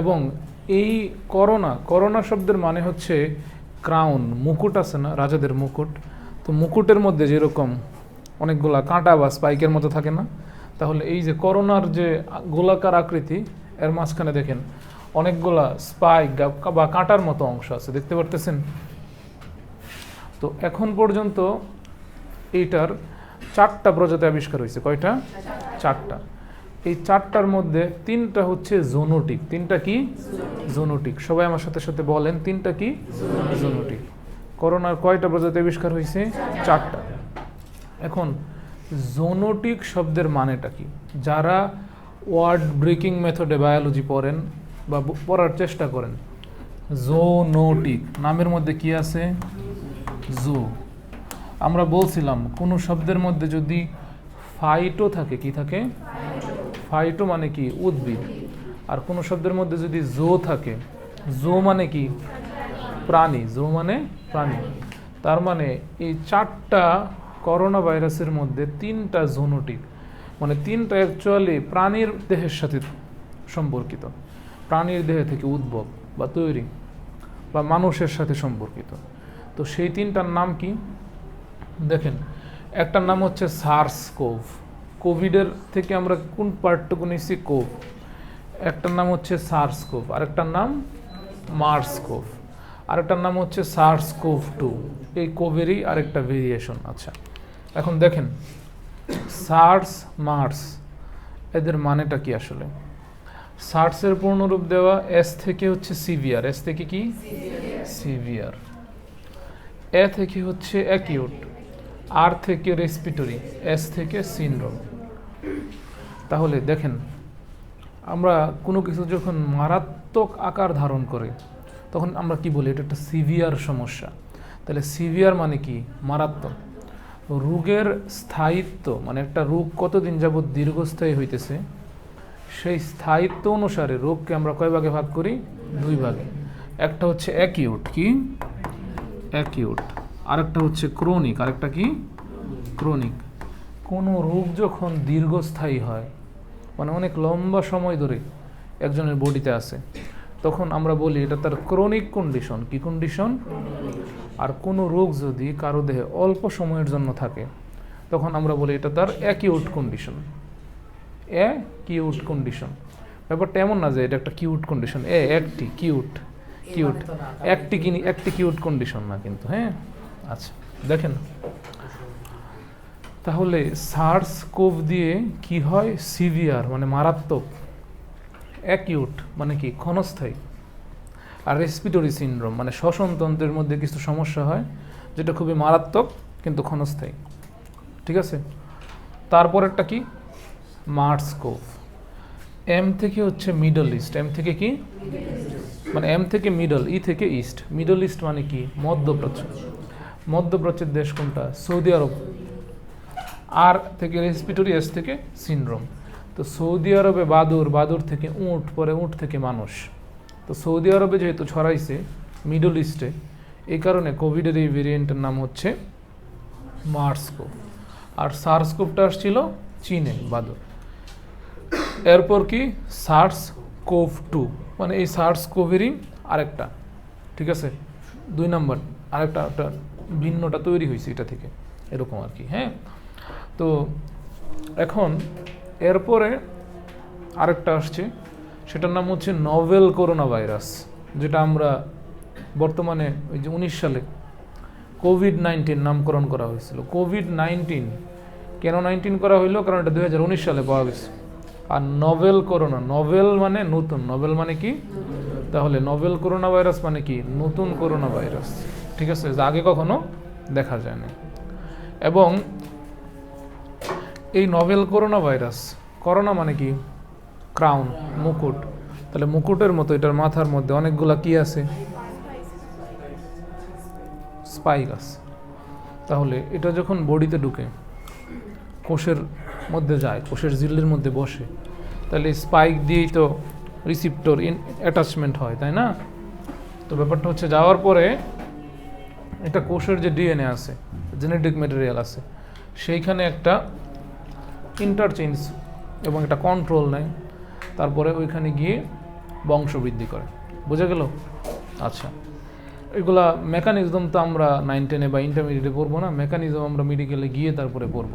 এবং এই corona corona শব্দের মানে হচ্ছে ক্রাউন মুকুট আছে না রাজাদের মুকুট। তো মুকুটের মধ্যে যেরকম অনেকগুলা কাঁটা বা স্পাইকের মতো থাকে না তাহলে এই যে করোনার যে গোলাকার আকৃতি এর মাঝখানে দেখেন অনেকগুলা স্পাইক বা কাঁটার মতো অংশ আছে দেখতে পারতেছেন? তো এখন পর্যন্ত এইটার চারটা প্রজাতি আবিষ্কার হয়েছে কয়টা? চারটা। এই চারটার মধ্যে তিনটা হচ্ছে জোনোটিক, তিনটা কি? জোনোটিক। সবাই আমার সাথে সাথে বলেন, তিনটা কি? জোনোটিক। করোনার কয়টা প্রজাতি আবিষ্কার হয়েছে? চারটা। এখন, জোনোটিক শব্দের মানেটা কি? যারা ওয়ার্ড ব্রেকিং মেথডে বায়োলজি পড়েন বা পড়ার চেষ্টা করেন, জোনোটিক, নামের মধ্যে কি আছে? জো। আমরা বলছিলাম, কোনো শব্দের মধ্যে যদি ফাইটো থাকে, কি থাকে? ফাইটো মানে কি? উদ্ভিদ। আর কোনো শব্দের মধ্যে যদি জো থাকে, জো মানে কি? প্রাণী। জো মানে প্রাণী। তার মানে এই চারটা করোনা ভাইরাসের মধ্যে তিনটা জোনোটিক মানে তিনটা অ্যাকচুয়ালি প্রাণীর দেহের সাথে সম্পর্কিত। প্রাণীর দেহ থেকে উদ্ভব বা তৈরি বা মানুষের সাথে সম্পর্কিত। তো সেই তিনটার নাম কি? দেখেন, একটার নাম হচ্ছে সার্স কোভ কোভিডের থেকে আমরা কোন পার্টটুকু নিচ্ছি কোভ। একটার নাম হচ্ছে সার্স কোভ, আরেকটার নাম মার্স কোভ, আরেকটার নাম হচ্ছে সার্স কোভ টু। এই কোভেরই আরেকটা ভেরিয়েশন আচ্ছা। এখন দেখেন, সার্স, মার্স, এদের মানেটা কি আসলে? সার্সের পূর্ণরূপ দেওয়া এস থেকে হচ্ছে সিভিয়ার, এস থেকে কি? সিভিয়ার। এ থেকে হচ্ছে অ্যাকিউট, আর থেকে রেসপিটরি, এস থেকে সিনড্রোম। তাহলে দেখেন, আমরা কোনো কিছু যখন মারাত্মক আকার ধারণ করে, তখন আমরা কি বলি? এটা একটা সিভিয়ার সমস্যা। তাহলে সিভিয়ার মানে কি? মারাত্মক। রোগের স্থায়িত্ব মানে একটা রোগ কতদিন যাবৎ দীর্ঘস্থায়ী হইতেছে, সেই স্থায়িত্ব অনুসারে রোগকে আমরা কয় ভাগে ভাগ করি? দুই ভাগে। একটা হচ্ছে অ্যাকিউট কি? অ্যাকিউট আরেকটা হচ্ছে ক্রনিক আরেকটা কি? ক্রনিক কোনো রোগ যখন দীর্ঘস্থায়ী হয় মানে অনেক লম্বা সময় ধরে একজনের বডিতে আছে। তখন আমরা বলি এটা তার ক্রনিক কন্ডিশন কি কন্ডিশন আর কোনো রোগ যদি কারও দেহে অল্প সময়ের জন্য থাকে তখন আমরা বলি এটা তার acute condition acute condition ব্যাপারটা এমন না যে এটা একটা কিউট কন্ডিশন এ একটি কিউট কিউট একটি কিনি একটি কিউট কন্ডিশন না কিন্তু হ্যাঁ? আচ্ছা দেখেন। তাহলে সার্স কোভ দিয়ে কি হয়? সিভিয়ার মানে মারাত্মক। অ্যাকিউট মানে কি? ক্ষণস্থায়ী। আর রেসপিটরি সিনড্রোম মানে শ্বসনতন্ত্রের মধ্যে কিছু সমস্যা হয়, যেটা খুবই মারাত্মক, কিন্তু ক্ষণস্থায়ী। ঠিক আছে? তারপর একটা কি? Mars CoV. এম থেকে হচ্ছে মিডল ইস্ট। এম থেকে কি? মানে এম থেকে মিডল, ই থেকে ইস্ট। মিডল ইস্ট মানে কি? মধ্যপ্রাচ্য। মধ্যপ্রাচ্যের দেশ কোনটা? সৌদি আরব। আর থেকে রেসপিটরি এস থেকে সিনড্রোম তো সৌদি আরবে বাদুর বাদুর থেকে উঁট, পরে উঁট থেকে মানুষ। তো সৌদি আরবে যেহেতু ছড়াইছে মিডল ইস্টে এই কারণে কোভিডের এই ভেরিয়েন্টের নাম হচ্ছে মার্সকোভ আর সার্সকোপটা আসছিল চীনে বাদুর। এরপর কি? সার্স কোভ টু মানে এই সার্স কোভেরই আরেকটা, ঠিক আছে? দুই নাম্বার, আরেকটা ভিন্নটা তৈরি হয়েছে এটা থেকে, এরকম আর কি হ্যাঁ? তো এখন এরপরে আরেকটা আসছে, সেটার নাম হচ্ছে নভেল করোনা ভাইরাস যেটা আমরা বর্তমানে ওই যে উনিশ সালে কোভিড নাইন্টিন নামকরণ করা হয়েছিল। কোভিড নাইন্টিন, কেন নাইন্টিন করা হইল? কারণ এটা দু হাজার উনিশ সালে পাওয়া গেছে। আর নভেল করোনা, নভেল মানে নতুন, নভেল মানে কি? তাহলে নভেল করোনা ভাইরাস মানে কি? নতুন করোনা ভাইরাস ঠিক আছে, আগে কখনো দেখা যায়নি। এবং এই নভেল করোনা ভাইরাস করোনা মানে কি? ক্রাউন মুকুট। তাহলে মুকুটের মতো, এটার মাথার মধ্যে অনেকগুলা কি আছে? স্পাইক আছে তাহলে এটা যখন বডিতে ঢুকে, কোষের মধ্যে যায়, কোষের ঝিল্লির মধ্যে বসে, তাহলে স্পাইক দিয়েই তো রিসিপ্টর ইন অ্যাটাচমেন্ট হয়, তাই না? তো ব্যাপারটা হচ্ছে যাওয়ার পরে এটা কোষের যে ডিএনএ আছে জেনেটিক ম্যাটেরিয়াল আছে, সেইখানে একটা ইন্টারচেঞ্জ এবং একটা কন্ট্রোল নেয়, তারপরে ওইখানে গিয়ে বংশবৃদ্ধি করে। বোঝা গেল? আচ্ছা। এগুলা মেকানিজম তো আমরা নাইন টেনে বা ইন্টারমিডিয়েটে পড়ব না মেকানিজম আমরা মেডিকেলে গিয়ে তারপরে পড়ব।